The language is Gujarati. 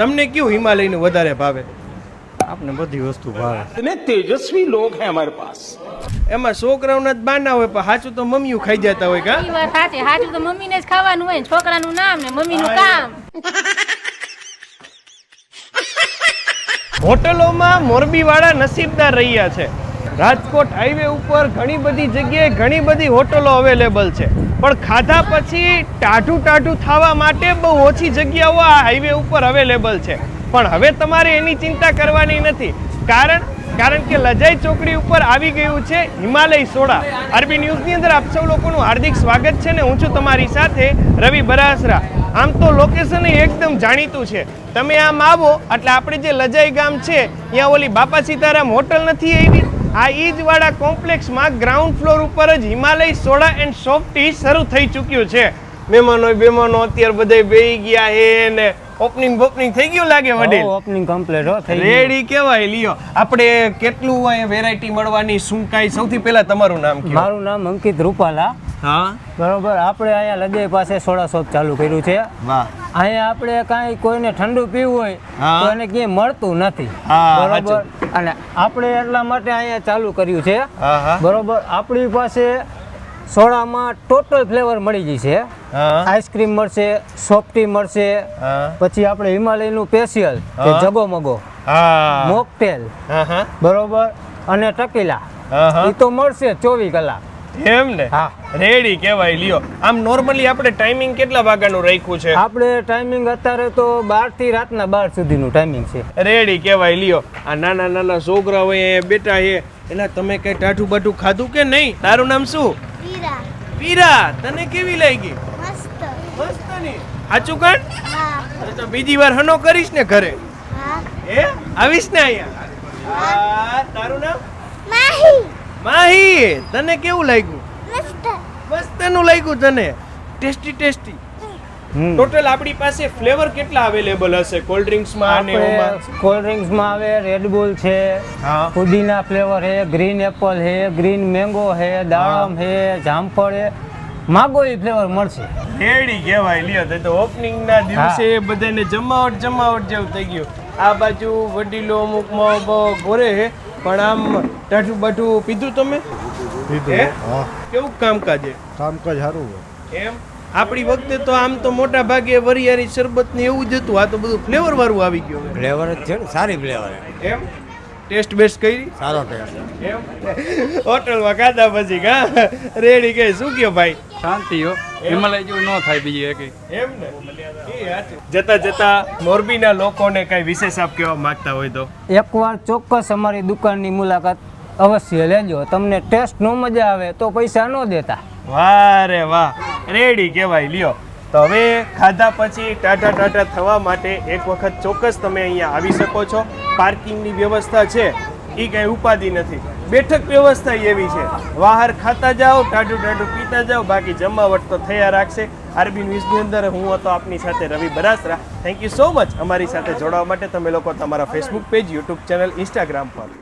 તમને કયું હિમાલયનું વધારે ભાવે? આપને બધી વસ્તુ ભાવે. અને તેજસ્વી લોક હે અમારે પાસ. એમાં છોકરાઓના જ બાના હોય પણ સાચું તો મમ્મી ખાઈ જતા હોય કા? વાત સાચી હાચું તો મમ્મીને જ ખાવાનું હોય છોકરાનું નામ ને મમ્મીનું કામ. હોટલોમાં મોરબી વાળા નસીબદાર રહ્યા છે. રાજકોટ હાઈવે ઉપર ઘણી બધી જગ્યાએ ઘણી બધી હોટલો અવેલેબલ છે. પણ ખાધા પછી ટાઢું ટાઢું થવા માટે બહુ ઓછી જગ્યાઓ આ હાઈવે ઉપર અવેલેબલ છે. પણ હવે તમારે એની ચિંતા કરવાની નથી. કારણ કારણ કે લજાઈ ચોકડી ઉપર આવી ગયું છે હિમાલય સોડા. આરબી ન્યૂઝની અંદર આપ સૌ લોકોનું હાર્દિક સ્વાગત છે ને હું છું તમારી સાથે રવિ બરાસરા. આમ તો લોકેશન એકદમ જાણીતું છે. તમે આમ આવો, એટલે આપણે જે લજાઈ ગામ છે, ત્યાં ઓલી બાપા સીતારામ હોટલ નથી આવી? આ ઈ જ વાળા કોમ્પ્લેક્સમાં ગ્રાઉન્ડ ફ્લોર ઉપર જ Himalaya soda and soft tea શરૂ થઈ ચૂક્યું છે. મહેમાનો બેમાનો અત્યારે બધા બેહી ગયા હે ને ઓપનિંગ બોપનિંગ થઈ ગયું લાગે વડીલ? ઓપનિંગ કમ્પ્લીટ હો થઈ રેડી કેવાય લ્યો. આપણે કેટલું હોય વેરાયટી મળવાની શું કાઈ? સૌથી પહેલા તમારું નામ મારું નામ અંકિત રૂપાલા. હા? બરોબર આપણે અહીંયા લજય પાસે સોડા શોપ ચાલુ કર્યું છે. વાહ. અહીંયા આપણે કાંઈ કોઈને ઠંડુ પીવું હોય. તો એને ક્યાંય મળતું નથી. બરોબર? અને આપણે એટલા માટે અહીંયા ચાલુ કર્યું છે. બરોબર? આપણી પાસે સોડામાં ટોટલ ફ્લેવર મળી ગઈ છે. આઈસ્ક્રીમ મળશે સોફ્ટી મળશે પછી આપણે હિમાલયનું સ્પેશિયલ કે મગો મોકટેલ બરોબર? અને ટકીલા એ તો મળશે ચોવીસ કલાક. એમ ને હા. રેડી કેવાય લ્યો. આમ નોર્મલી આપણે ટાઈમિંગ કેટલા વાગ્યાનું રાખ્યું છે? આપણે ટાઈમિંગ અત્યારે તો બારથી રાતના બાર સુધીનું ટાઈમિંગ છે. રેડી કેવાય લ્યો. આ નાના નાના છોકરા હોય એ બેટા હે એલા તમે કઈ ટાઠું બાઠું ખાધું કે નહીં? તારું નામ શું? વીરા. પીરા તને કેવી લાગી? મસ્ત. મસ્તની? સાચું કણ હા. તો બીજી વાર હનો કરીશ ને ઘરે. હા. એ આવીશ ને અહીંયા? તારું નામ? માહી. માહી તને કેવું લાગ્યું? મસ્ત. મસ્તનું લાગ્યું તને? Tasty tasty. ટોટલ આપણી પાસે ફ્લેવર કેટલા અવેલેબલ હશે? કોલ્ડ ડ્રિંક્સમાં અને કોલ્ડ ડ્રિંક્સમાં આવે રેડબુલ છે હા. પુદીના ફ્લેવર છે ગ્રીન એપલ છે ગ્રીન મેંગો છે દાડમ છે જામફળ છે. માગો એ ફ્લેવર મળશે. રેડી કહેવાય લ્યો તો તો ઓપનિંગના દિવસે બધાને જમાવટ જમાવટ જેવું થઈ ગયું. આ બાજુ વડીલો અમુકમાં બહુ ગોરે છે. પણ આમ ટાઠું બાઠું પીધું તમે? હે? હા. કેવું કામકાજ છે કામકાજ સારું હોય એમ? આપણી વખતે તો આમ તો મોટા ભાગે વરિયાળી શરબત ને એવું જ હતું. આ તો બધું ફ્લેવર વાળું આવી ગયું ફ્લેવર જ છે ને સારી ફ્લેવર એમ? ટેસ્ટ બેસ્ટ કરી? સારો ટેસ્ટ એમ? હોટલમાં ખાધા પછી કા રેડી કે? શું કયો ભાઈ? શાંતિ હો હિમાલય જેવું ન થાય બીજી એક. એમ ને? જતા જતા મોરબીના લોકોને કઈ વિશેષ આપ કહેવા માંગતા હોય તો? એકવાર ચોક્કસ અમારી દુકાનની મુલાકાત અવશ્ય લેજો. તમને ટેસ્ટ નો મજા આવે તો પૈસા ન દેતા. વાહ રે વાહ. રેડી કહેવાય લ્યો. તો હવે ખાધા પછી ટાટા ટાટા થવા માટે એક વખત ચોક્કસ તમે અહીંયા આવી શકો છો. પાર્કિંગની વ્યવસ્થા છે. એ કઈ ઉપાધિ નથી. બેઠક વ્યવસ્થા એવી છે. વાહર ખાતા જાઓ, ટાઢું ટાઢું પીતા જાઓ, બાકી જમાવટ તો થયા રાખશે. આરબી ન્યૂઝની અંદર હું હતો, આપની સાથે Ravi Barasara. Thank you so much અમારી સાથે જોડાવા માટે તમે લોકો તમારા Facebook page YouTube channel Instagram પર.